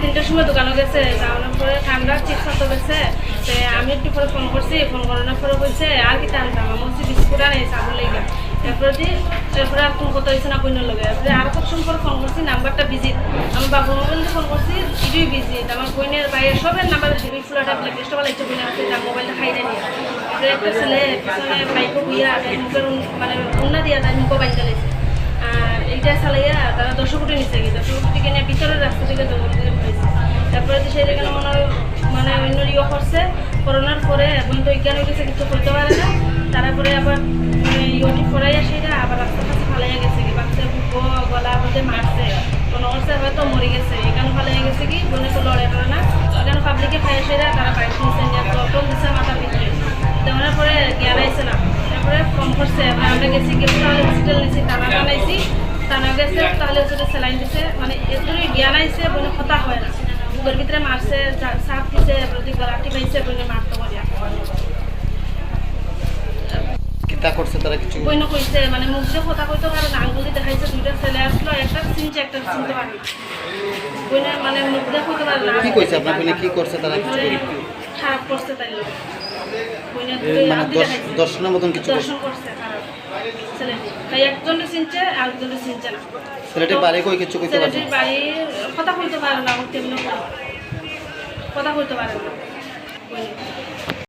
তিনটার সময় দোকানে গেছে যাওয়ার পরে ঠান্ডা চিপস তো গেছে তো আমি একটু পরে ফোন করছি ফোন করানোর পরে বলছে, আর কি টানতাম আমি বলছি, বিস্কুট আর এই চাবল লেগে তারপরে দি, তারপরে আর ফোন করতে হয়েছে না কইনের লগে। তারপরে আর কতক্ষণ পরে ফোন করছি নাম্বারটা বিজি আমি বাবু মোবাইল ফোন করছি ইডুই বিজি আমার কইনের বাইরের সবের নাম্বার হেভি ফুলাটা ব্ল্যাক লিস্ট বলা ইচ্ছে কইনের আছে তার মোবাইলটা খাই দেয় তারপরে একটা ছেলে, পিছনে বাইকও মুখের মানে উন্না দিয়া তাই মুখও বাইক চালাইছে। আর এইটা চালাইয়া তারা দশ কোটি নিচে গিয়ে দশ কোটি থেকে নিয়ে ভিতরের রাস্তা থেকে করছে করোনার পরে এখন তো বিজ্ঞান হয়ে গেছে কিছু করতে পারে না। তারপরে আবার মানে ইউটি ফরাইয়া সেটা আবার রাস্তার কাছে ফালাইয়া গেছে কি? বাচ্চা গলা মধ্যে মারছে। কোনো করছে হয়তো মরে গেছে। এখানে ফালাইয়া গেছে কি? বলে তো লড়াই করে না। এখানে পাবলিকে খাইয়া সেটা তারা বাইক নিচে নিয়ে টল দিচ্ছে মাথার ভিতরে? দেওয়ার পরে জ্ঞান আইছে না তারপরে ফোন করছে, আমরা গেছি তাহলে হসপিটাল নিয়েছি টানা বানাইছি। টানা গেছে, তাহলে হচ্ছে স্যালাইন দিছে। মানে এতই জ্ঞান আইছে বলে হতা হয় না। বুকের ভিতরে মারছে চাপ দিছে প্রতি গলাটি পাইছে বলে মারতে পারি কিতা করছে তারা কিছু? বইন কইছে মানে মুখ দিয়ে কথা কইতে পারে না আঙ্গুলি দেখাইছে দুইটা ছেলে আসলো একটা চিনছে একটা চিনতে পারে মানে মুখ দিয়ে কইতে পারে না। কি কইছে আপনার বোনে কি করছে তারা কিছু মানে খারাপ করছে তাই মানে দর্শনের মতন কিছু ছেলেটির বাড়ি কই কিছু কইতে পারছে কথা কইতে পারে না কথা কইতে পারে না।